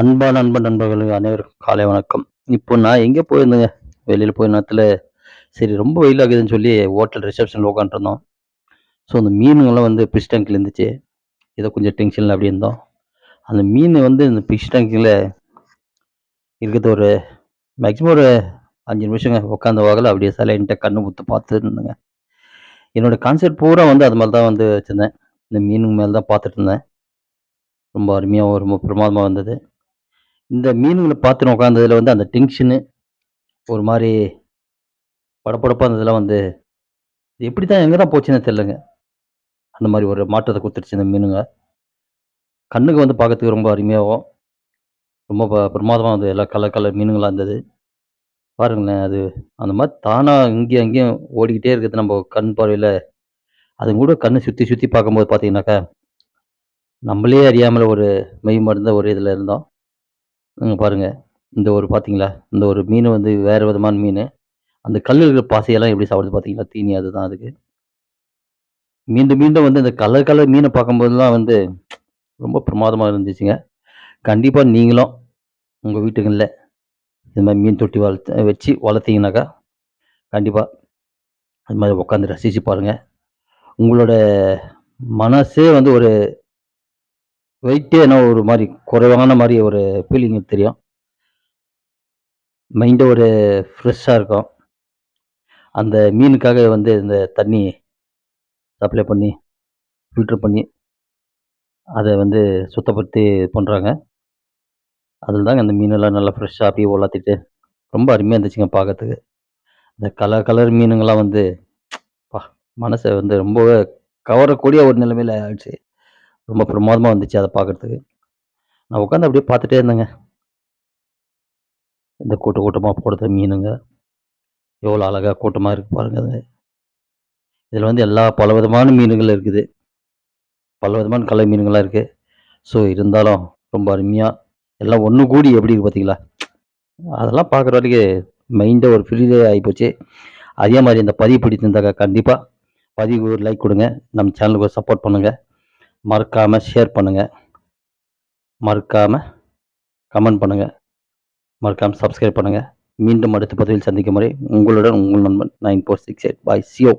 அன்பான நண்பன் நண்பர்களுக்கு அனைவருக்கும் காலை வணக்கம். இப்போ நான் எங்கே போயிருந்தேங்க? வெளியில் போய் நேரத்தில் சரி ரொம்ப வெயில் ஆகுதுன்னு சொல்லி ஹோட்டல் ரிசப்ஷனில் உட்காந்துருந்தோம் ஸோ அந்த மீனுங்கள்லாம் வந்து பிஷ் டேங்கில் இருந்துச்சு. ஏதோ கொஞ்சம் டென்ஷனில் அப்படி இருந்தோம். அந்த மீன் வந்து இந்த பிஷ் டேங்கில் இருக்கிறது ஒரு மேக்ஸிமம் ஒரு அஞ்சு நிமிஷங்க. உட்காந்த வகையில் அப்படியே சிலைன்ட்ட கண்ணு முத்து பார்த்துட்டு இருந்தேங்க. என்னோடய கான்செப்ட் பூரா வந்து அது மாதிரி தான் வந்து வச்சுருந்தேன். இந்த மீனுங்க மேலே தான் பார்த்துட்டு இருந்தேன். ரொம்ப அருமையாக ரொம்ப பிரமாதமாக வந்தது. இந்த மீனுங்களை பார்த்து நான் உட்காந்ததில் வந்து அந்த டென்ஷனு ஒரு மாதிரி படப்படப்பாக இருந்ததெல்லாம் வந்து எப்படி தான் எங்கே தான் போச்சுன்னு தெரிலங்க அந்த மாதிரி ஒரு மாற்றத்தை கொடுத்துருச்சு இந்த மீனுங்க. கண்ணுக்கு வந்து பார்க்கறதுக்கு ரொம்ப அருமையாகும் ரொம்ப ப வந்து எல்லா கலர் கலர் மீனுங்களாக இருந்தது. பாருங்களேன், அது அந்த மாதிரி தானாக இங்கேயும் அங்கேயும் ஓடிக்கிட்டே இருக்கிறது நம்ம கண் பார்வையில் அது கூட கண்ணை சுற்றி சுற்றி பார்க்கும்போது பார்த்தீங்கன்னாக்கா, நம்மளே அறியாமல் ஒரு மெய் மருந்த ஒரு இதில் இருந்தோம். இங்க பாருங்க. இந்த ஒரு பார்த்தீங்களா? இந்த ஒரு மீன் வந்து வேறு விதமான மீன் அந்த கல்லுல பாசையெல்லாம் எப்படி சாப்பிடுது பார்த்தீங்களா? தீனி அதுதான் அதுக்கு. மீண்டும் மீண்டும் வந்து இந்த கலர் கலர் மீனை பார்க்கும்போதெல்லாம் வந்து ரொம்ப பிரமாதமாக இருந்துச்சுங்க. கண்டிப்பாக நீங்களும் உங்கள் வீட்டுங்கள்ல இது மாதிரி மீன் தொட்டி வளர்த்து வச்சு வளர்த்தீங்கன்னாக்கா, கண்டிப்பாக அது மாதிரி உட்காந்து ரசிச்சு பாருங்கள் உங்களோட மனசே வந்து ஒரு வெயிட்டே என்ன ஒரு மாதிரி குறைவான மாதிரி ஒரு ஃபீலிங் தெரியும். மைண்டு ஒரு ஃப்ரெஷ்ஷாக இருக்கும். அந்த மீனுக்காக வந்து இந்த தண்ணி சப்ளை பண்ணி, ஃபில்டர் பண்ணி, அதை வந்து சுத்தப்படுத்தி பண்ணுறாங்க அதில் தாங்க அந்த மீனெல்லாம் நல்லா ஃப்ரெஷ்ஷாக அப்படியே உலாத்திட்டு ரொம்ப அருமையாக இருந்துச்சுங்க பார்க்கறதுக்கு. இந்த கலர் கலர் மீனுங்கள்லாம் வந்து பா மனசை வந்து ரொம்பவே கவரக்கூடிய ஒரு நிலைமையில் ஆயிடுச்சு. ரொம்ப பிரமாதமாக வந்துச்சு அதை பார்க்குறதுக்கு நான் உட்காந்து அப்படியே பார்த்துட்டே இருந்தேங்க. இந்த கூட்ட கூட்டமாக போடுறது மீனுங்க. எவ்வளோ அழகாக கூட்டமாக இருக்குது பாருங்கள் அது. இதில் வந்து எல்லா பல விதமான மீன்கள் இருக்குது. பல விதமான கலை மீனுங்கலாம் இருக்குது ஸோ இருந்தாலும் ரொம்ப அருமையாக எல்லாம் ஒன்று கூடி எப்படி இருக்கு பார்த்தீங்களா? அதெல்லாம் பார்க்குற வரைக்கும் மைண்டை ஒரு ஃப்ரீ ஆகிப்போச்சு அதே மாதிரி இந்த பதிவு பிடித்திருந்தாக்கா கண்டிப்பாக பதிவுக்கு ஒரு லைக் கொடுங்க நம்ம சேனலுக்கு ஒரு சப்போர்ட் பண்ணுங்க. மறக்காமல் ஷேர் பண்ணுங்கள் மறக்காமல் கமெண்ட் பண்ணுங்கள் மறக்காமல் சப்ஸ்கிரைப் பண்ணுங்கள் மீண்டும் அடுத்த பதிவில் சந்திக்கும் முறை உங்களுடன் உங்கள் நண்பன் 9468 பாய். சியோ